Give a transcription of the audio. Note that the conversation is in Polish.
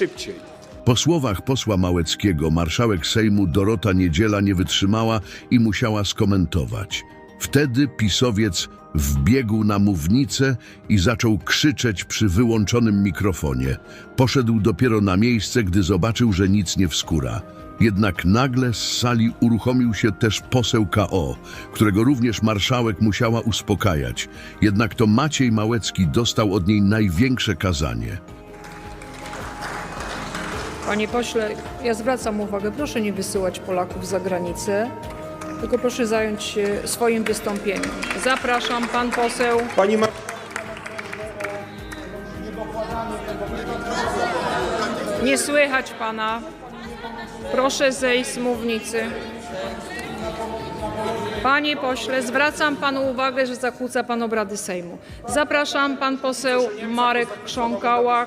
szybciej. Po słowach posła Małeckiego marszałek Sejmu Dorota Niedziela nie wytrzymała i musiała skomentować. Wtedy pisowiec wbiegł na mównicę i zaczął krzyczeć przy wyłączonym mikrofonie. Poszedł dopiero na miejsce, gdy zobaczył, że nic nie wskóra. Jednak nagle z sali uruchomił się też poseł KO, którego również marszałek musiała uspokajać. Jednak to Maciej Małecki dostał od niej największe kazanie. Panie pośle, ja zwracam uwagę, proszę nie wysyłać Polaków za granicę, tylko proszę zająć się swoim wystąpieniem. Zapraszam, pan poseł. Pani ma... Nie słychać pana. Proszę zejść z mównicy. Panie pośle, zwracam panu uwagę, że zakłóca pan obrady Sejmu. Zapraszam pan poseł Marek Krząkała.